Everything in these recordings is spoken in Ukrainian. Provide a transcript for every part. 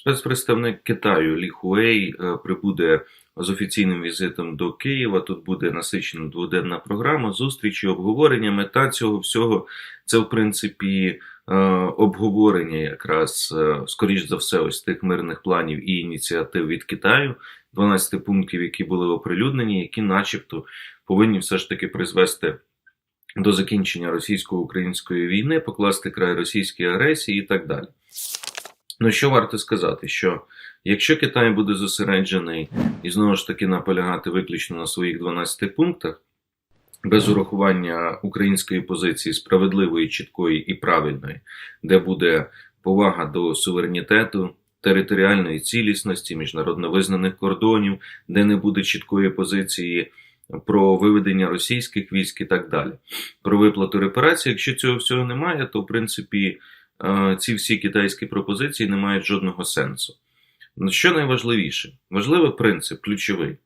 Спецпредставник Китаю Лі Хуей е, прибуде з офіційним візитом до Києва. Тут буде насичена дводенна програма, зустрічі, обговорення. Мета цього всього це, в принципі, е, обговорення якраз, е, скоріш за все, ось тих мирних планів і ініціатив від Китаю, 12 пунктів, які були оприлюднені, які, начебто, повинні все ж таки призвести. До закінчення російсько-української війни, покласти край російській агресії і так далі. Ну, що варто сказати, що якщо Китай буде зосереджений і знову ж таки наполягати виключно на своїх 12 пунктах, без урахування української позиції справедливої, чіткої і правильної, де буде повага до суверенітету, територіальної цілісності, міжнародно визнаних кордонів, де не буде чіткої позиції про виведення російських військ і так далі, про виплату репарацій, якщо цього всього немає, то в принципі ці всі китайські пропозиції не мають жодного сенсу. Що найважливіше? Важливий принцип, ключовий.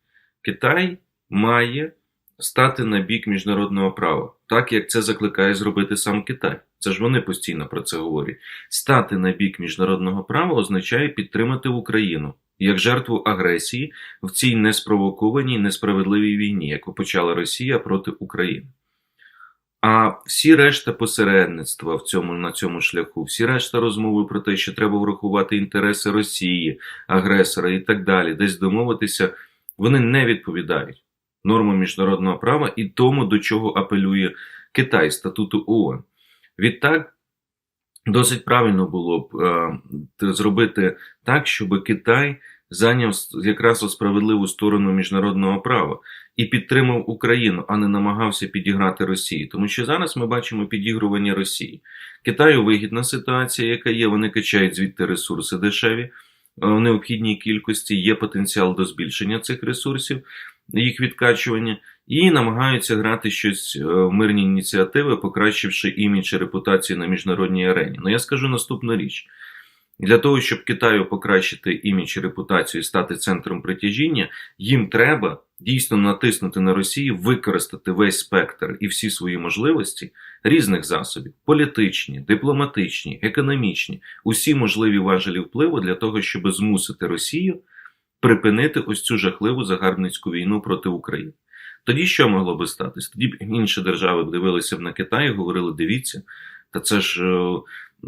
Китай має стати на бік міжнародного права, так як це закликає зробити сам Китай. Це ж вони постійно про це говорять. Стати на бік міжнародного права означає підтримати Україну як жертву агресії в цій неспровокованій несправедливій війні, яку почала Росія проти України. А всі решта посередництва в цьому, на цьому шляху, всі решта розмови про те, що треба врахувати інтереси Росії, агресора і так далі, десь домовитися, вони не відповідають нормам міжнародного права і тому, до чого апелює Китай статуту ООН. Відтак, досить правильно було б е, зробити так, щоб Китай зайняв якраз справедливу сторону міжнародного права і підтримав Україну, а не намагався підіграти Росії. Тому що зараз ми бачимо підігрування Росії. Китаю вигідна ситуація, яка є. Вони качають звідти ресурси дешеві е, в необхідній кількості. Є потенціал до збільшення цих ресурсів, їх відкачування, і намагаються грати щось е, в мирні ініціативи, покращивши імідж і репутацію на міжнародній арені. Ну я скажу наступну річ. Для того, щоб Китаю покращити імідж і репутацію і стати центром притяжіння, їм треба дійсно натиснути на Росію, використати весь спектр і всі свої можливості різних засобів: політичні, дипломатичні, економічні, усі можливі важелі впливу для того, щоб змусити Росію припинити ось цю жахливу загарбницьку війну проти України. Тоді що могло би статись? Тоді б інші держави дивилися б на Китай і говорили: дивіться, та це ж.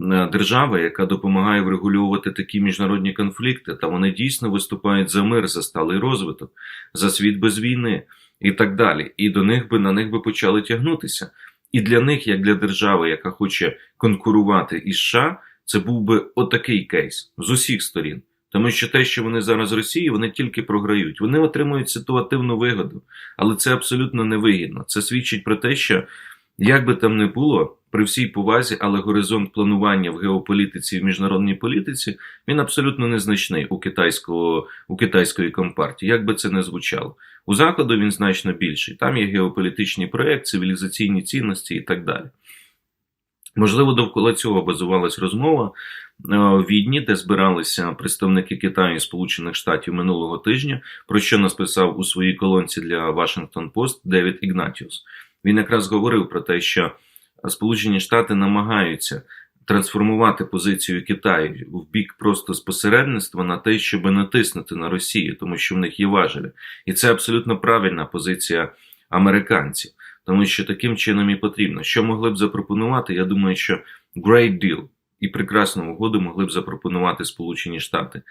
Е, держава, яка допомагає врегулювати такі міжнародні конфлікти, та вони дійсно виступають за мир, за сталий розвиток, за світ без війни і так далі. І до них би на них би почали тягнутися. І для них, як для держави, яка хоче конкурувати із США, це був би отакий кейс з усіх сторін. Тому що те, що вони зараз Росії, вони тільки програють. Вони отримують ситуативну вигоду, але це абсолютно невигідно. Це свідчить про те, що як би там не було, при всій повазі, але горизонт планування в геополітиці і в міжнародній політиці він абсолютно незначний у китайського у китайської компартії, як би це не звучало. У Заходу він значно більший. Там є геополітичний проєкт, цивілізаційні цінності і так далі. Можливо, довкола цього базувалась розмова в е, Відні, де збиралися представники Китаю і Сполучених Штатів минулого тижня, про що нас писав у своїй колонці для Washington Post Девід Ігнатіус. Він якраз говорив про те, що Сполучені Штати намагаються трансформувати позицію Китаю в бік просто спосередництва на те, щоб натиснути на Росію, тому що в них є важелі. І це абсолютно правильна позиція американців, тому що таким чином і потрібно. Що могли б запропонувати? Я думаю, що great deal і прекрасну угоду могли б запропонувати Сполучені Штати.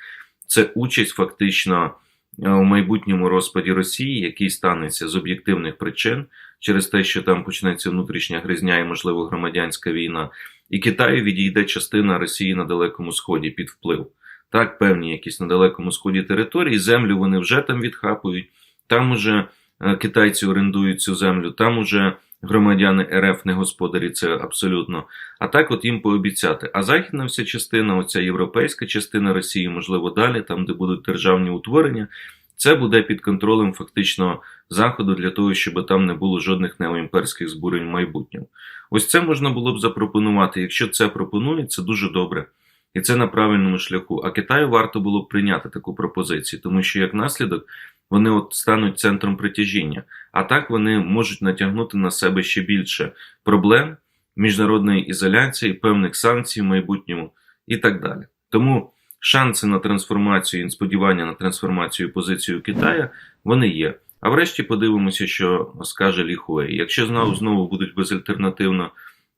Це участь фактично у майбутньому розпаді Росії, який станеться з об'єктивних причин через те, що там почнеться внутрішня гризня і, можливо, громадянська війна, і Китаю відійде частина Росії на Далекому Сході під вплив. Так, певні якісь на Далекому Сході території, землю вони вже там відхапують, там уже е, китайці орендують цю землю, там уже громадяни РФ не господарі, це абсолютно. А так от їм пообіцяти. А західна вся частина, оця європейська частина Росії, можливо, далі, там, де будуть державні утворення, це буде під контролем фактично Заходу для того, щоб там не було жодних неоімперських збурень в майбутньому. Ось це можна було б запропонувати. Якщо це пропонують, це дуже добре. І це на правильному шляху. А Китаю варто було б прийняти таку пропозицію, тому що як наслідок вони от стануть центром притяжіння. А так вони можуть натягнути на себе ще більше проблем, міжнародної ізоляції, певних санкцій в майбутньому і так далі. Тому шанси на трансформацію сподівання на трансформацію позицію Китаю вони є. А врешті подивимося, що скаже Лі Хуей. Якщо знову знову будуть безальтернативно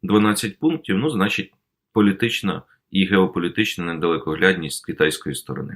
12 пунктів, ну значить політична і геополітична недалекоглядність з китайської сторони.